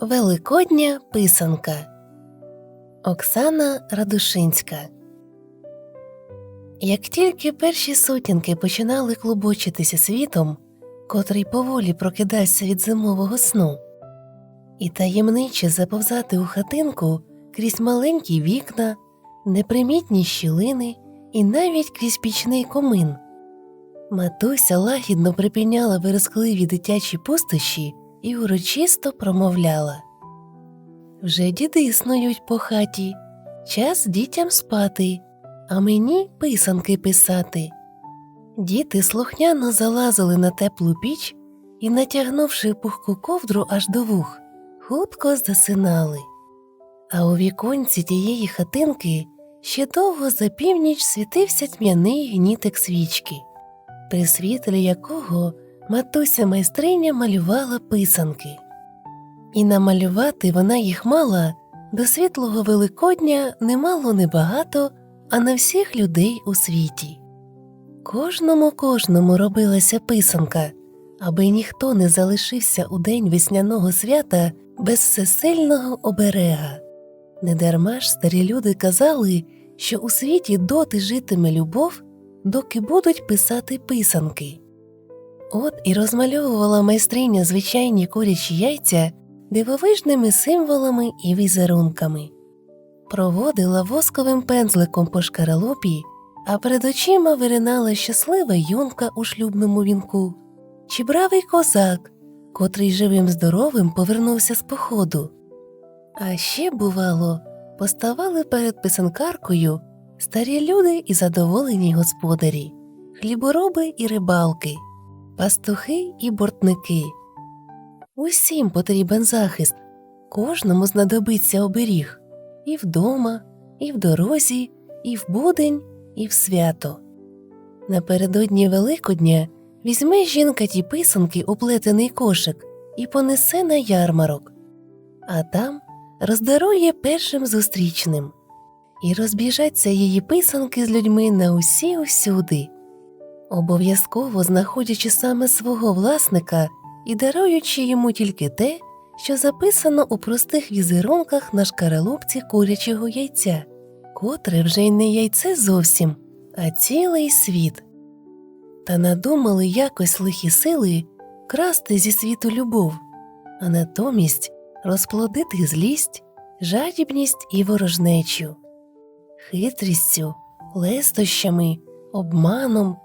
Великодня писанка. Оксана Радушинська. Як тільки перші сутінки починали клубочитися світом, котрий поволі прокидався від зимового сну, і таємниче заповзати у хатинку крізь маленькі вікна, непримітні щілини і навіть крізь пічний комин, матуся лагідно припиняла верескливі дитячі пустощі і урочисто промовляла Вже діди снують по хаті, час дітям спати, а мені писанки писати. Діти слухняно залазили на теплу піч і, натягнувши пухку ковдру аж до вух, хутко засинали. А у віконці тієї хатинки ще довго за північ світився тьмяний гнітик свічки, при світлі якого матуся майстриня малювала писанки. І намалювати вона їх мала до світлого Великодня немало небагато, а на всіх людей у світі. Кожному кожному робилася писанка, аби ніхто не залишився у день весняного свята без всесильного оберега. Недарма ж старі люди казали, що у світі доти житиме любов, доки будуть писати писанки. От і розмальовувала майстриня звичайні курячі яйця дивовижними символами і візерунками, проводила восковим пензликом по шкаралупі, а перед очима виринала щаслива юнка у шлюбному вінку, чи бравий козак, котрий живим здоровим повернувся з походу. А ще, бувало, поставали перед писанкаркою старі люди і задоволені господарі, хлібороби і рибалки пастухи і бортники. Усім потрібен захист, кожному знадобиться оберіг. І вдома, і в дорозі, і в будень, і в свято. Напередодні Великодня візьме жінка ті писанки у плетений кошик і понесе на ярмарок, а там роздарує першим зустрічним, і розбіжаться її писанки з людьми на усі усюди обов'язково знаходячи саме свого власника і даруючи йому тільки те, що записано у простих візерунках на шкаралупці курячого яйця, котре вже й не яйце зовсім, а цілий світ. Та надумали якось лихі сили красти зі світу любов, а натомість розплодити злість, жадібність і ворожнечу, хитрістю, лестощами, обманом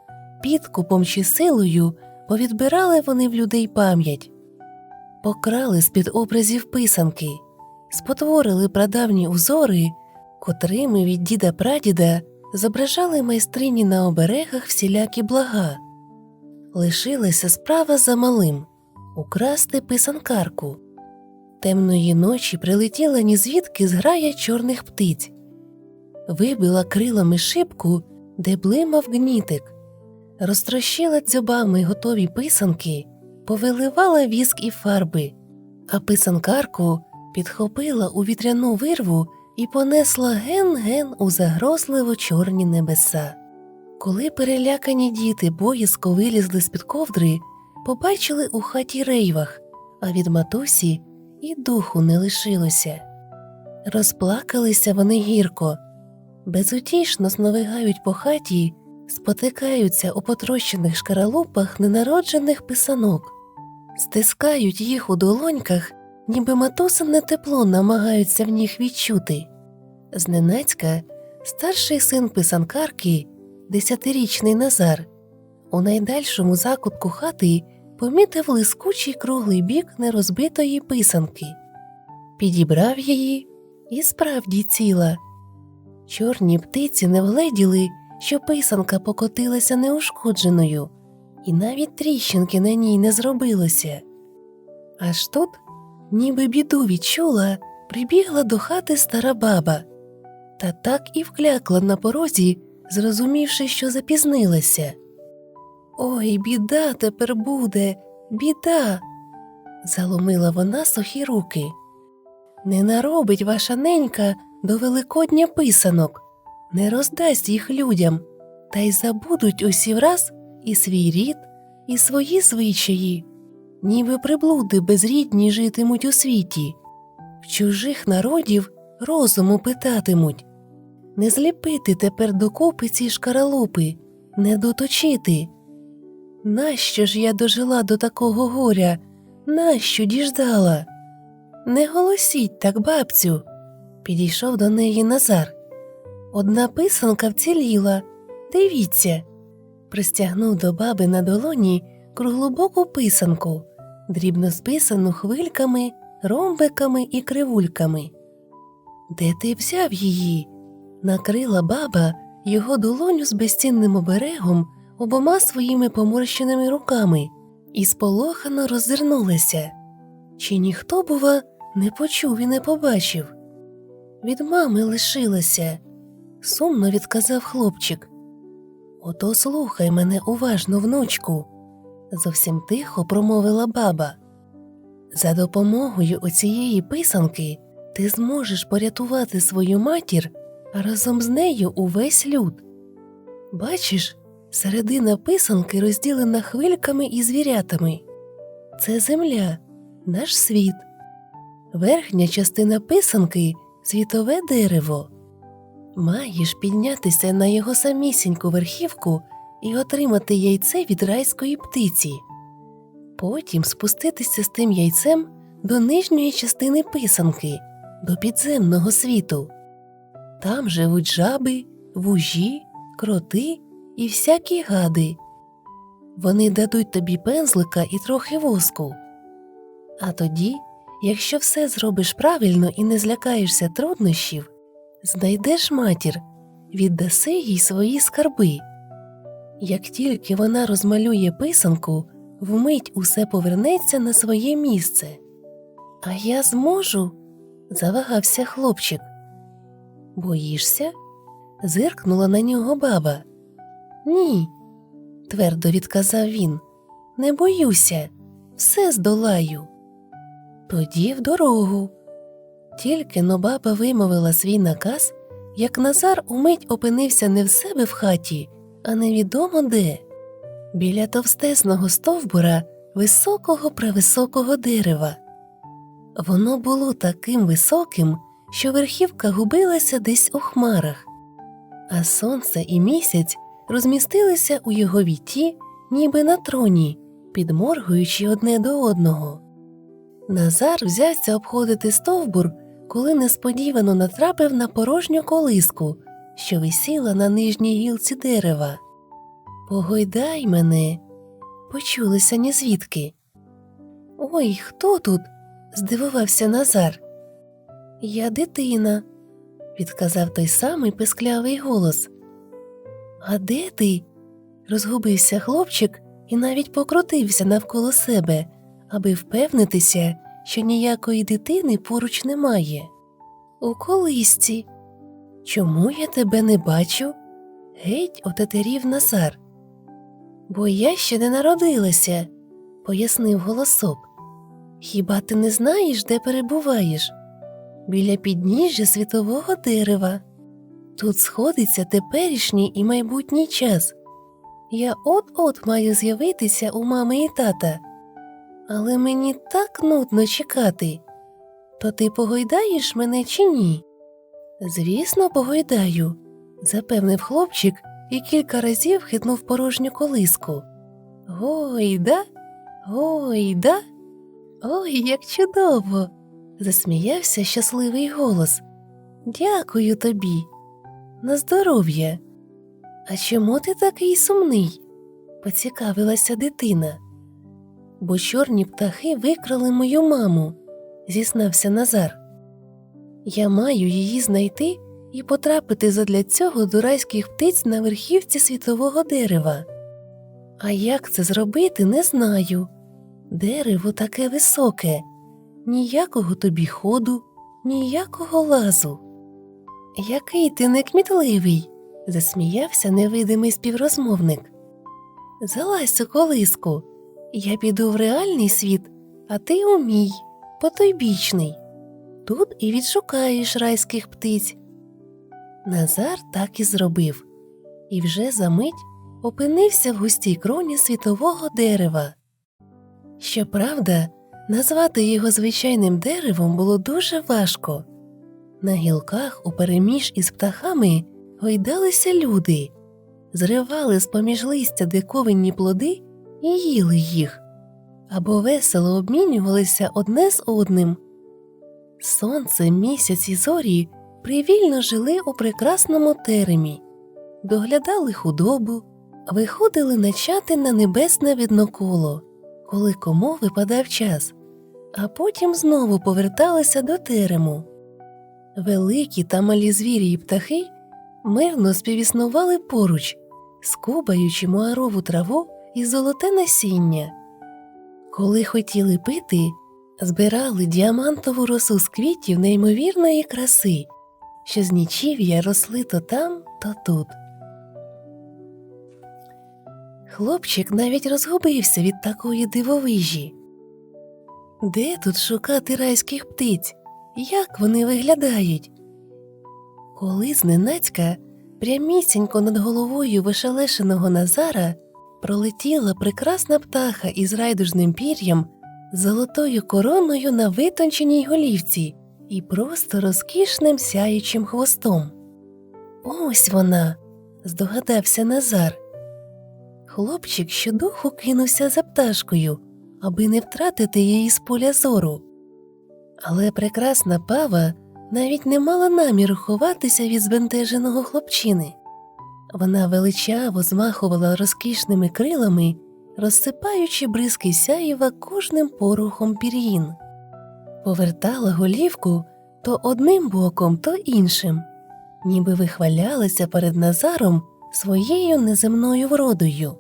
підкупом чи силою повідбирали вони в людей пам'ять, покрали з під образів писанки, спотворили прадавні узори, котрими від діда прадіда зображали майстрині на оберегах всілякі блага. Лишилася справа за малим украсти писанкарку. Темної ночі прилетіла ні звідки зграя чорних птиць, вибила крилами шибку, де блимав гнітик розтрощила дзьобами готові писанки, повиливала віск і фарби, а писанкарку підхопила у вітряну вирву і понесла ген-ген у загрозливо чорні небеса. Коли перелякані діти боязко вилізли з під ковдри, побачили у хаті рейвах, а від матусі і духу не лишилося. Розплакалися вони гірко, безутішно сновигають по хаті спотикаються у потрощених шкаралупах ненароджених писанок, стискають їх у долоньках, ніби матусине тепло намагаються в них відчути. Зненацька старший син писанкарки, десятирічний Назар, у найдальшому закутку хати помітив лискучий круглий бік нерозбитої писанки, підібрав її і справді ціла. Чорні птиці не вгледіли, що писанка покотилася неушкодженою, і навіть тріщинки на ній не зробилося. Аж тут, ніби біду відчула, прибігла до хати стара баба, та так і вклякла на порозі, зрозумівши, що запізнилася. Ой, біда тепер буде, біда. заломила вона сухі руки. Не наробить ваша ненька до Великодня писанок не роздасть їх людям, та й забудуть усі враз і свій рід, і свої звичаї, ніби приблуди безрідні житимуть у світі, В чужих народів розуму питатимуть. Не зліпити тепер докупи ці шкаралупи, не доточити. Нащо ж я дожила до такого горя? Нащо діждала? Не голосіть так, бабцю, підійшов до неї Назар. Одна писанка вціліла. Дивіться. Пристягнув до баби на долоні круглобоку писанку, дрібно списану хвильками, ромбиками і кривульками. Де ти взяв її? Накрила баба його долоню з безцінним оберегом обома своїми поморщеними руками і сполохано роззирнулася. Чи ніхто, бува, не почув і не побачив? Від мами лишилася, сумно відказав хлопчик. Ото слухай мене уважно, внучку, зовсім тихо промовила баба. За допомогою оцієї писанки ти зможеш порятувати свою матір, а разом з нею увесь люд. Бачиш, середина писанки розділена хвильками і звірятами. Це земля, наш світ. Верхня частина писанки світове дерево. Маєш піднятися на його самісіньку верхівку і отримати яйце від райської птиці. Потім спуститися з тим яйцем до нижньої частини писанки, до підземного світу. Там живуть жаби, вужі, кроти і всякі гади. Вони дадуть тобі пензлика і трохи воску. А тоді, якщо все зробиш правильно і не злякаєшся труднощів, знайдеш матір, віддаси їй свої скарби. Як тільки вона розмалює писанку, вмить усе повернеться на своє місце. А я зможу? завагався хлопчик. Боїшся? зиркнула на нього баба. Ні, твердо відказав він. Не боюся, все здолаю. Тоді в дорогу. Тільки но баба вимовила свій наказ, як Назар умить опинився не в себе в хаті, а невідомо де, біля товстесного стовбура високого превисокого дерева. Воно було таким високим, що верхівка губилася десь у хмарах, а сонце і місяць розмістилися у його віті, ніби на троні, підморгуючи одне до одного. Назар взявся обходити стовбур, коли несподівано натрапив на порожню колиску, що висіла на нижній гілці дерева. Погойдай мене, почулися нізвідки. Ой, хто тут? здивувався Назар. Я дитина, відказав той самий писклявий голос. А де ти? розгубився хлопчик і навіть покрутився навколо себе, аби впевнитися, що ніякої дитини поруч немає. У колисці. Чому я тебе не бачу? Геть отетерів Назар. Бо я ще не народилася, пояснив голосок. Хіба ти не знаєш, де перебуваєш? Біля підніжжя світового дерева. Тут сходиться теперішній і майбутній час. Я от-от маю з'явитися у мами і тата, але мені так нудно чекати. То ти погойдаєш мене чи ні? Звісно, погойдаю, запевнив хлопчик і кілька разів хитнув порожню колиску. Гойда, гойда, ой, як чудово! засміявся щасливий голос. Дякую тобі. На здоров'я. А чому ти такий сумний? поцікавилася дитина. Бо чорні птахи викрали мою маму, зізнався Назар. Я маю її знайти і потрапити задля цього до райських птиць на верхівці світового дерева. А як це зробити, не знаю. Дерево таке високе, ніякого тобі ходу, ніякого лазу. Який ти некмітливий, засміявся невидимий співрозмовник. Залазь у колиску, я піду в реальний світ, а ти у мій, потойбічний. Тут і відшукаєш райських птиць. Назар так і зробив, і вже за мить опинився в густій кроні світового дерева. Щоправда, Назвати його звичайним деревом було дуже важко. На гілках упереміж із птахами гойдалися люди, зривали з поміж листя диковинні плоди і їли їх, або весело обмінювалися одне з одним. Сонце, місяць і зорі привільно жили у прекрасному теремі, доглядали худобу, виходили начати на небесне видноколо, коли кому випадав час, а потім знову поверталися до терему. Великі та малі звірі й птахи мирно співіснували поруч, скубаючи муарову траву і золоте насіння. Коли хотіли пити, збирали діамантову росу з квітів неймовірної краси, що з нічів'я росли то там, то тут. Хлопчик навіть розгубився від такої дивовижі. Де тут шукати райських птиць? Як вони виглядають? Коли зненацька прямісінько над головою вишелешеного Назара пролетіла прекрасна птаха із райдужним пір'ям, золотою короною на витонченій голівці і просто розкішним сяючим хвостом. Ось вона, здогадався Назар. Хлопчик щодуху кинувся за пташкою, аби не втратити її з поля зору. Але прекрасна пава навіть не мала наміру ховатися від збентеженого хлопчини. Вона величаво змахувала розкішними крилами, розсипаючи бризки сяєва кожним порухом пір'їн, повертала голівку то одним боком, то іншим, ніби вихвалялася перед Назаром своєю неземною вродою.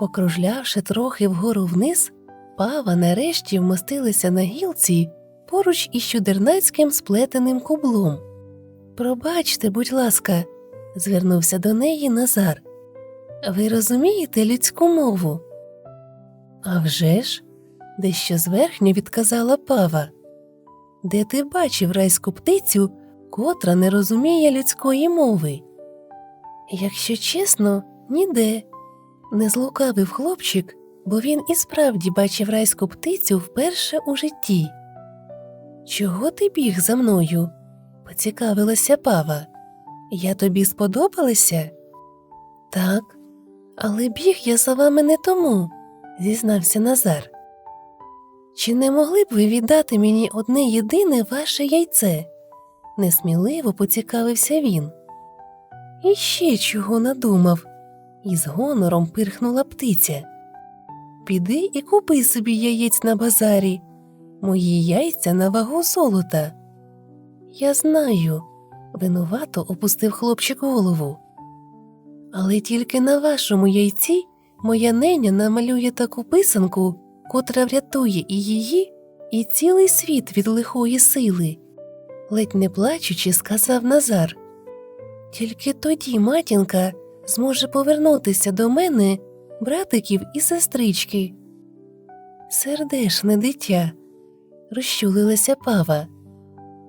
Покружлявши трохи вгору вниз, пава нарешті вмостилася на гілці поруч із чудернацьким сплетеним кублом. Пробачте, будь ласка, звернувся до неї Назар. Ви розумієте людську мову? «А вже ж!» – дещо зверхньо відказала пава. Де ти бачив райську птицю, котра не розуміє людської мови? Якщо чесно, ніде. Не злукавив хлопчик, бо він і справді бачив райську птицю вперше у житті. Чого ти біг за мною? поцікавилася пава. Я тобі сподобалася? Так, але біг я за вами не тому, зізнався Назар. Чи не могли б ви віддати мені одне єдине ваше яйце? несміливо поцікавився він. І ще чого надумав, і з гонором пирхнула птиця. Піди і купи собі яєць на базарі, мої яйця на вагу золота. Я знаю, винувато опустив хлопчик голову. Але тільки на вашому яйці моя неня намалює таку писанку, котра врятує і її, і цілий світ від лихої сили, ледь не плачучи, сказав Назар. Тільки тоді матінка зможе повернутися до мене, братиків і сестрички. Сердешне дитя, розчулилася пава.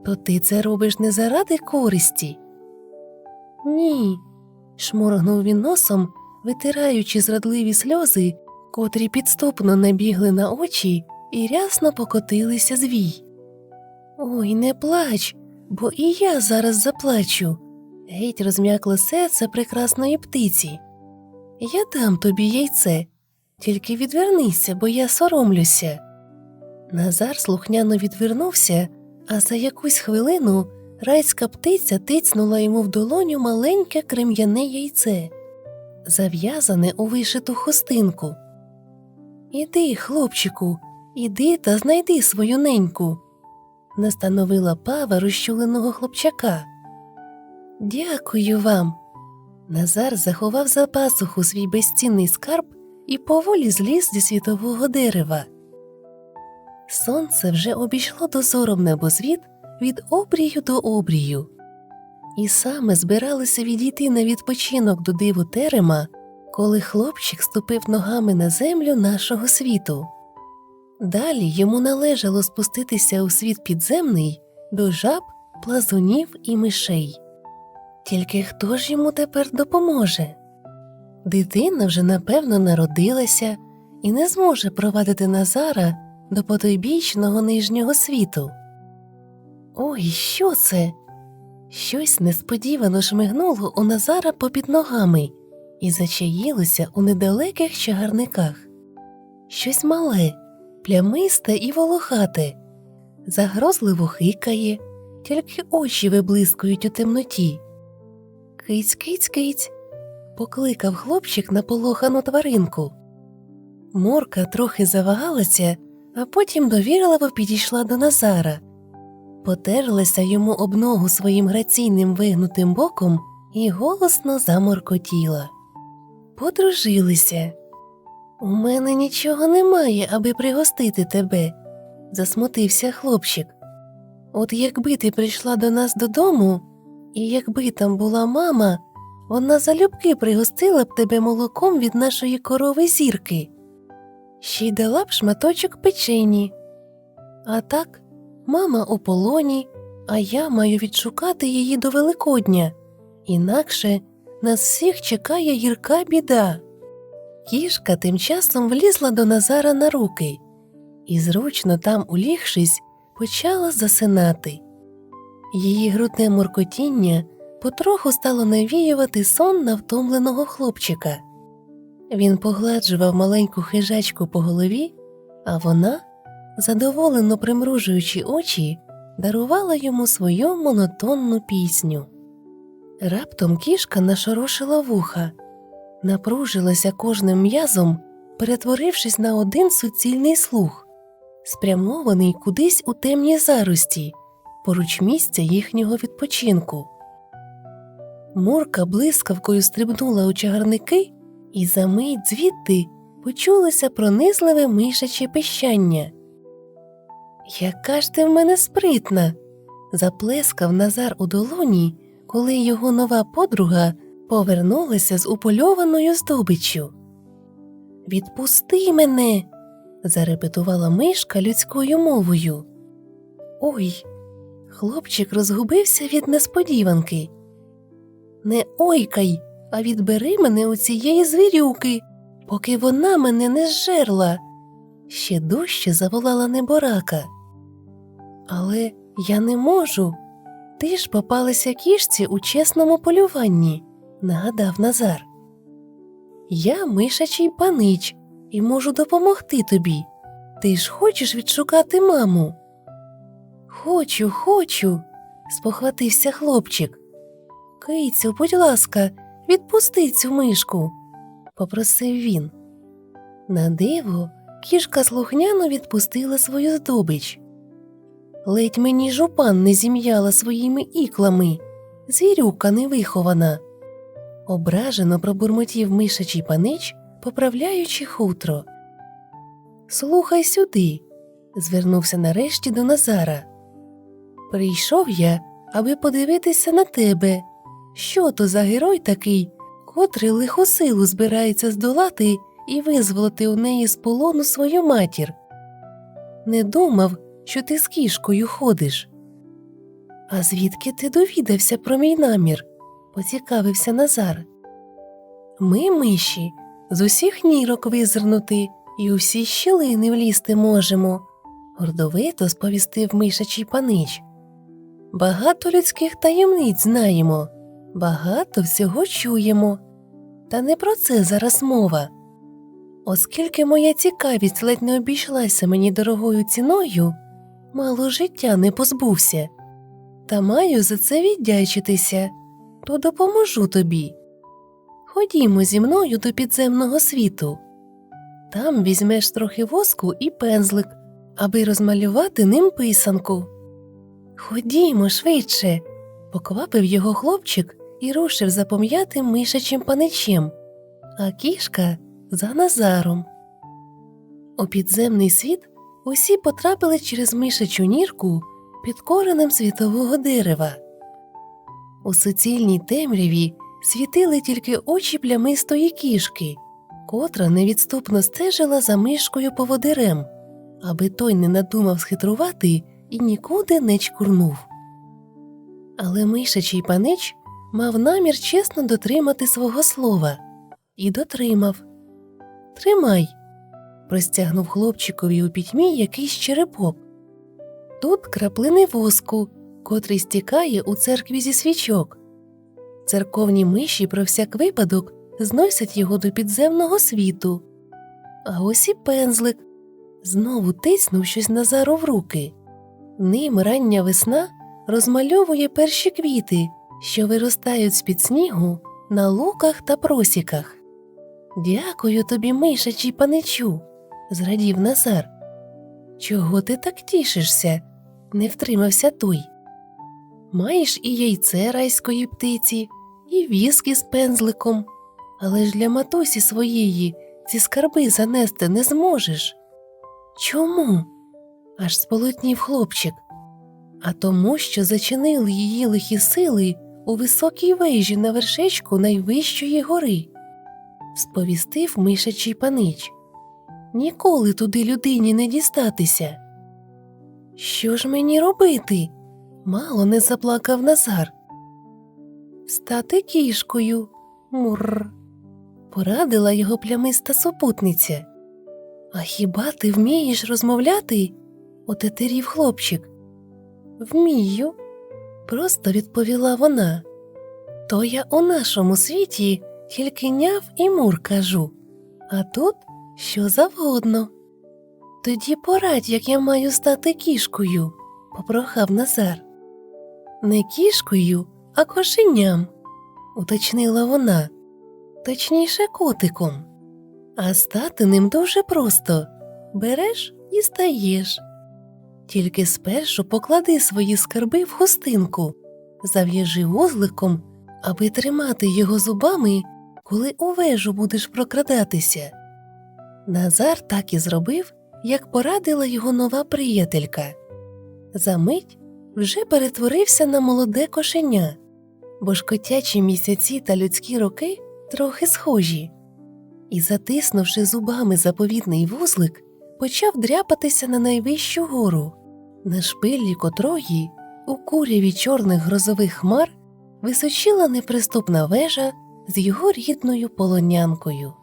То ти це робиш не заради користі? Ні, шморгнув він носом, витираючи зрадливі сльози, котрі підступно набігли на очі і рясно покотилися звій. Ой, не плач, бо і я зараз заплачу. Геть розм'якло серце прекрасної птиці. Я дам тобі яйце, тільки відвернися, бо я соромлюся. Назар слухняно відвернувся, а за якусь хвилину райська птиця тицнула йому в долоню маленьке крем'яне яйце, зав'язане у вишиту хустинку. Іди, хлопчику, іди та знайди свою неньку, настановила пава розчуленого хлопчака. Дякую вам. Назар заховав за пасуху свій безцінний скарб і поволі зліз зі світового дерева. Сонце вже обійшло дозором небозвід від обрію до обрію, і саме збиралися відійти на відпочинок до диву терема, коли хлопчик ступив ногами на землю нашого світу. Далі йому належало спуститися у світ підземний до жаб, плазунів і мишей. Тільки хто ж йому тепер допоможе? Дитина вже напевно народилася і не зможе провадити Назара до потойбічного нижнього світу. Ой, що це? Щось несподівано шмигнуло у Назара попід ногами і зачаїлося у недалеких чагарниках. Щось мале, плямисте і волохате, загрозливо хикає, тільки очі виблискують у темноті. Киць, киць, киць, покликав хлопчик наполохану тваринку. Морка трохи завагалася, а потім довірливо підійшла до Назара, потерлася йому об ногу своїм граційним вигнутим боком і голосно заморкотіла. Подружилися. У мене нічого немає, аби пригостити тебе, засмутився хлопчик. От якби ти прийшла до нас додому, і якби там була мама, вона залюбки пригостила б тебе молоком від нашої корови зірки, ще й дала б шматочок печені. А так, мама у полоні, а я маю відшукати її до Великодня, інакше нас всіх чекає гірка біда. Кішка тим часом влізла до Назара на руки і, зручно там улігшись, почала засинати. Її грудне моркотіння потроху стало навіювати сон на втомленого хлопчика. Він погладжував маленьку хижачку по голові, а вона, задоволено примружуючи очі, дарувала йому свою монотонну пісню. Раптом кішка нашорошила вуха, напружилася кожним м'язом, перетворившись на один суцільний слух, спрямований кудись у темній зарості, поруч місця їхнього відпочинку. Мурка блискавкою стрибнула у чагарники, і за мить звідти почулося пронизливе мишаче пищання. Яка ж ти в мене спритна. заплескав Назар у долоні, коли його нова подруга повернулася з упольованою здобиччю. Відпусти мене. зарепетувала мишка людською мовою. Ой, хлопчик розгубився від несподіванки. Не ойкай, а відбери мене у цієї звірюки, поки вона мене не зжерла. Ще дужче заволала неборака. Але я не можу. Ти ж попалася кішці у чесному полюванні, нагадав Назар. Я мишачий панич і можу допомогти тобі. Ти ж хочеш відшукати маму? Хочу, хочу, спохватився хлопчик. Кицю, будь ласка, відпусти цю мишку, попросив він. На диво, кішка слухняно відпустила свою здобич. Ледь мені жупан не зім'яла своїми іклами, звірюка невихована. Ображено пробурмотів мишачий панич, поправляючи хутро. Слухай сюди, звернувся нарешті до Назара. Прийшов я, аби подивитися на тебе. Що то за герой такий, котрий лиху силу збирається здолати і визволити у неї з полону свою матір? Не думав, що ти з кішкою ходиш. А звідки ти довідався про мій намір? поцікавився Назар. Ми, миші, з усіх нірок визирнути і у всі щілини влізти можемо, гордовито сповістив мишачий панич. Багато людських таємниць знаємо, багато всього чуємо. Та не про це зараз мова. Оскільки моя цікавість ледь не обійшлася мені дорогою ціною, мало життя не позбувся, та маю за це віддячитися, то допоможу тобі. Ходімо зі мною до підземного світу. Там візьмеш трохи воску і пензлик, аби розмалювати ним писанку. Ходімо швидше, поквапив його хлопчик і рушив за пом'ятим мишачим паничем, а кішка за Назаром. У підземний світ усі потрапили через мишачу нірку під коренем світового дерева. У суцільній темряві світили тільки очі плямистої кішки, котра невідступно стежила за мишкою поводирем, аби той не надумав схитрувати і нікуди не чкурнув. Але мишачий панич мав намір чесно дотримати свого слова і дотримав. Тримай. простягнув хлопчикові у пітьмі якийсь черепок. Тут краплини воску, котрий стікає у церкві зі свічок. Церковні миші про всяк випадок зносять його до підземного світу. А ось і пензлик знову тиснув щось Назару в руки. Ним рання весна розмальовує перші квіти, що виростають з під снігу на луках та просіках. Дякую тобі, мишачий паничу, зрадів Назар. Чого ти так тішишся? не втримався той. Маєш і яйце райської птиці, і віск із пензликом, але ж для матусі своєї ці скарби занести не зможеш. Чому? аж сполотнів хлопчик. А тому, що зачинили її лихі сили у високій вежі на вершечку найвищої гори, сповістив мишачий панич. Ніколи туди людині не дістатися. Що ж мені робити? Мало не заплакав Назар. Стати кішкою, мурр, порадила його плямиста супутниця. А хіба ти вмієш розмовляти? отетерів хлопчик. Вмію, просто відповіла вона. То я у нашому світі тільки няв і мур кажу, а тут що завгодно. Тоді порадь, як я маю стати кішкою, попрохав Назар. Не кішкою, а кошеням, уточнила вона, точніше котиком. А стати ним дуже просто береш і стаєш. Тільки спершу поклади свої скарби в хустинку, зав'яжи вузликом, аби тримати його зубами, коли у вежу будеш прокрадатися. Назар так і зробив, як порадила його нова приятелька. Замить вже перетворився на молоде кошеня, бо ж котячі місяці та людські роки трохи схожі, і, затиснувши зубами заповідний вузлик, почав дряпатися на найвищу гору, на шпилі котрої, у куряві чорних грозових хмар, височила неприступна вежа з його рідною полонянкою.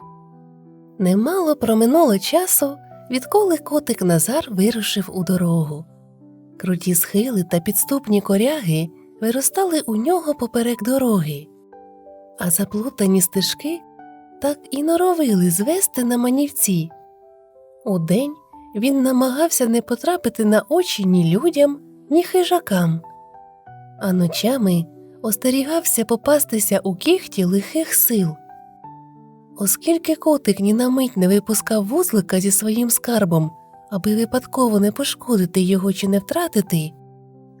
Немало проминуло часу, відколи котик Назар вирушив у дорогу. Круті схили та підступні коряги виростали у нього поперек дороги, а заплутані стежки так і норовили звести на манівці. Удень він намагався не потрапити на очі ні людям, ні хижакам, а ночами остерігався попастися у кіхті лихих сил. Оскільки котик ні на мить не випускав вузлика зі своїм скарбом, аби випадково не пошкодити його чи не втратити,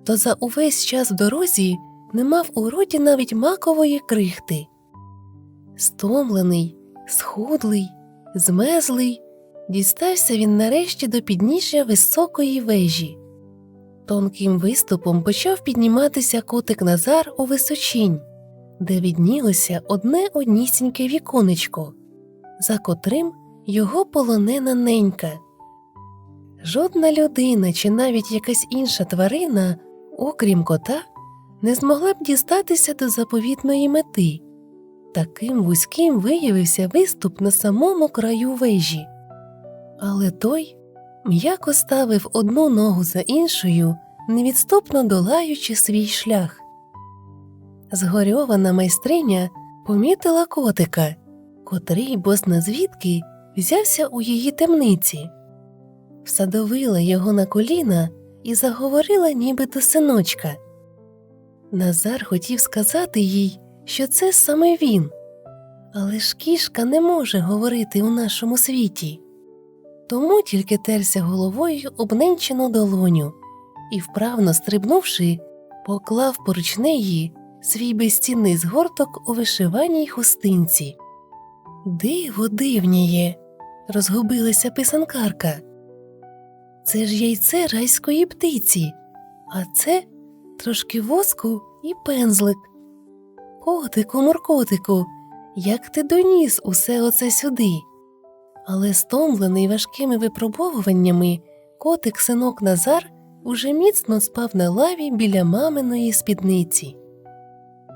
то за увесь час в дорозі не мав у роті навіть макової крихти. Стомлений, схудлий, змезлий, дістався він нарешті до підніжжя високої вежі. Тонким виступом почав підніматися котик Назар у височинь, де віднілося одне однісіньке віконечко, за котрим його полонена ненька. Жодна людина чи навіть якась інша тварина, окрім кота, не змогла б дістатися до заповітної мети. Таким вузьким виявився виступ на самому краю вежі. Але той м'яко ставив одну ногу за іншою, невідступно долаючи свій шлях. Згорьована майстриня помітила котика, котрий, бозна звідки, взявся у її темниці, всадовила його на коліна і заговорила ніби до синочка. Назар хотів сказати їй, що це саме він, але ж кішка не може говорити у нашому світі. Тому тільки терся головою об ненчену долоню і, вправно стрибнувши, поклав поруч неї свій безцінний згорток у вишиваній хустинці. Диво дивніє, розгубилася писанкарка. Це ж яйце райської птиці, а це трошки воску і пензлик. Котику, моркотику, як ти доніс усе оце сюди? Але стомлений важкими випробовуваннями, котик синок Назар уже міцно спав на лаві біля маминої спідниці.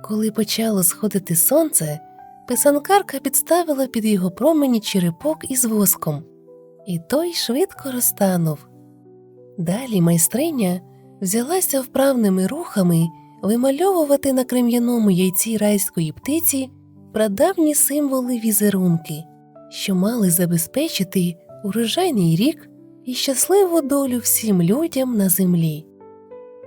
Коли почало сходити сонце, писанкарка підставила під його промені черепок із воском. і той швидко розтанув. Далі майстриня взялася вправними рухами вимальовувати на крем'яному яйці райської птиці прадавні символи візерунки, що мали забезпечити урожайний рік і щасливу долю всім людям на землі.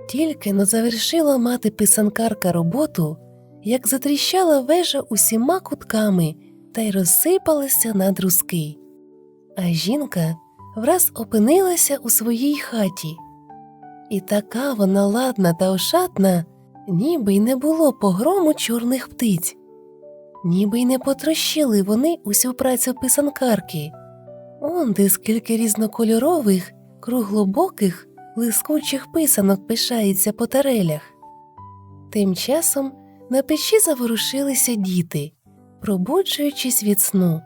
Тільки но завершила мати писанкарка роботу, як затріщала вежа усіма кутками та й розсипалася на друзки. А жінка враз опинилася у своїй хаті. І така вона ладна та ошатна, ніби й не було погрому чорних птиць, ніби й не потрощили вони усю працю писанкарки. Онде скільки різнокольорових, круглобоких, лискучих писанок пишається по тарелях. Тим часом на печі заворушилися діти, пробуджуючись від сну,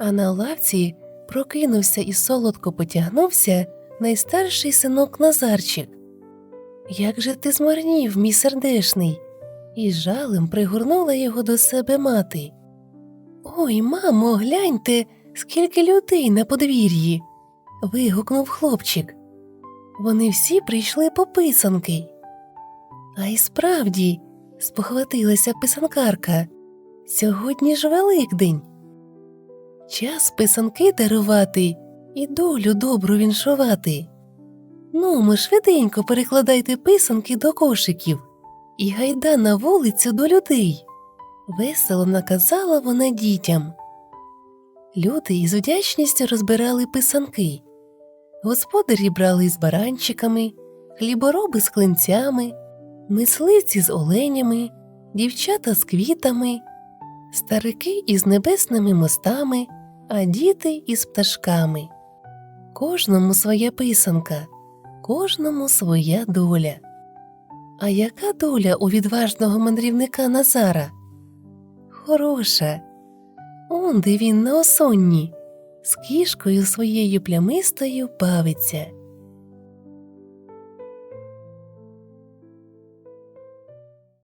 а на лавці прокинувся і солодко потягнувся найстарший синок Назарчик. Як же ти змарнів, мій сердешний? І жалем пригорнула його до себе мати. Ой, мамо, гляньте, скільки людей на подвір'ї. вигукнув хлопчик. Вони всі прийшли по писанки. А й справді, спохватилася писанкарка. Сьогодні ж Великдень. Час писанки дарувати і долю добру віншувати. Ну, ми швиденько перекладайте писанки до кошиків і гайда на вулицю до людей. Весело наказала вона дітям. Люди із вдячністю розбирали писанки. Господарі брали з баранчиками, хлібороби з клинцями, мисливці з оленями, дівчата з квітами, старики із небесними мостами, а діти із пташками. Кожному своя писанка, кожному своя доля. А яка доля у відважного мандрівника Назара? Хороша. Он де він на осонні, з кішкою своєю плямистою бавиться.